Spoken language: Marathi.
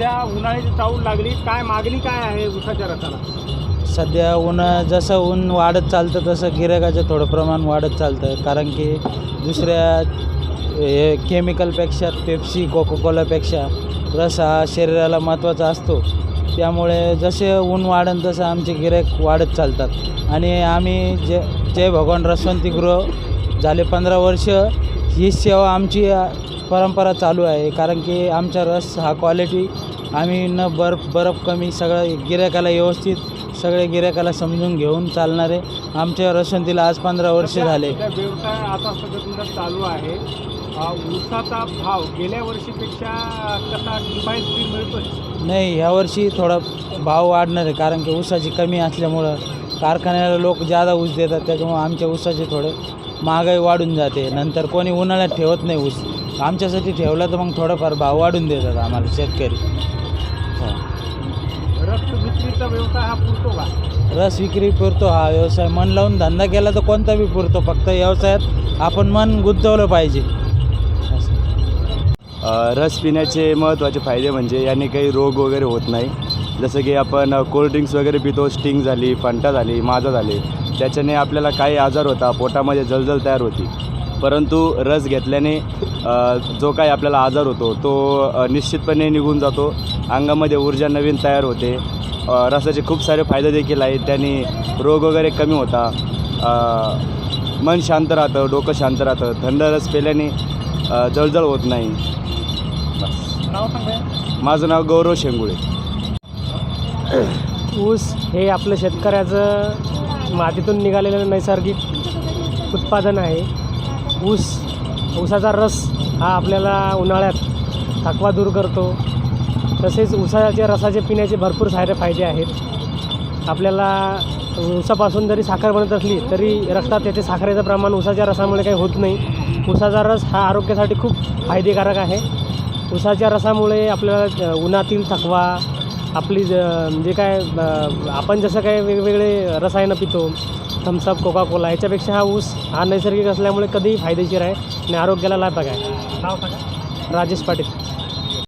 उन्हाची चावल लागली काय मागणी काय आहे उसाच्या रसाला? सध्या ऊन जसं ऊन वाढत चालतं तसं गिरायकाचं थोडं प्रमाण वाढत चालतं. कारण की दुसऱ्या हे केमिकलपेक्षा पेप्सी कोकोकोलापेक्षा रस हा शरीराला महत्त्वाचा असतो. त्यामुळे जसे ऊन वाढन तसं आमचे गिरायक वाढत चालतात. आणि आम्ही जे जय भगवान रसवंतीगृह झाले पंधरा वर्ष. ही सेवा आमची परंपरा चालू आहे कारण की आमचा रस हा क्वालिटी आम्ही न बर्फ बर्फ कमी सगळं गिरायकाला व्यवस्थित सगळे गिरायकाला समजून घेऊन चालणारे आमच्या रसवंतीला आज पंधरा वर्ष झाले. व्यवसाय आता सगळं तुमचा चालू आहे. ऊसाचा भाव गेल्या वर्षीपेक्षा कसा किफायतशीर नाही ह्यावर्षी थोडा भाव वाढणार आहे कारण की ऊसाची कमी असल्यामुळं कारखान्याला लोक जादा ऊस देतात त्याच्यामुळं आमच्या ऊसाचे थोडे महागाई वाढून जाते. नंतर कोणी उन्हाळ्यात ठेवत नाही ऊस. आमच्यासाठी ठेवला तर मग थोडाफार भाव वाढून देतात आम्हाला शेतकरी. रक्त विक्रीचा व्यवसाय हा पुरतो का? रस विक्री पुरतो हा व्यवसाय. मन लावून धंदा केला तर कोणता बी पुरतो. फक्त व्यवसायात आपण मन गुंतवलं पाहिजे. रस पिण्याचे महत्त्वाचे फायदे म्हणजे याने काही रोग वगैरे होत नाही. जसं की आपण कोल्ड्रिंक्स वगैरे पितो स्टिंग झाली फंटा झाली माझा झाली त्याच्याने आपल्याला काही आजार होता पोटामध्ये जलजल तयार होती. परंतु रस घेतल्याने जो काही आपल्याला आजार होतो तो निश्चितपणे निघून जातो. अंगामध्ये ऊर्जा नवीन तयार होते. रसाचे खूप सारे फायदे देखील आहेत. त्यांनी रोग वगैरे कमी होता. मन शांत राहतं डोकं शांत राहतं. थंड रस पेल्याने जळजळ होत नाही. माझं नाव गौरव शेंगुळे. ऊस हे आपलं शेतकऱ्याचं मातीतून निघालेलं नैसर्गिक उत्पादन आहे. ऊस ऊसाचा रस हा आपल्याला उन्हाळ्यात थकवा दूर करतो. तसेच ऊसाच्या रसाचे पिण्याचे भरपूर सारे फायदे आहेत. आपल्याला ऊसापासून जरी साखर बनत असली तरी रक्तात त्याचे साखरेचं प्रमाण ऊसाच्या रसामुळे काही होत नाही. ऊसाचा रस हा आरोग्यासाठी खूप फायदेकारक आहे. ऊसाच्या रसामुळे आपल्याला उन्हातील थकवा आपली ज- जे काय आपण जसं काय वेगवेगळे रसायनं पितो थम्सअप कोका कोला याच्यापेक्षा हा ऊस हा नैसर्गिक असल्यामुळे कधीही फायदेशीर आहे आणि आरोग्याला लाभदायक आहे. नाव राजेश पाटील.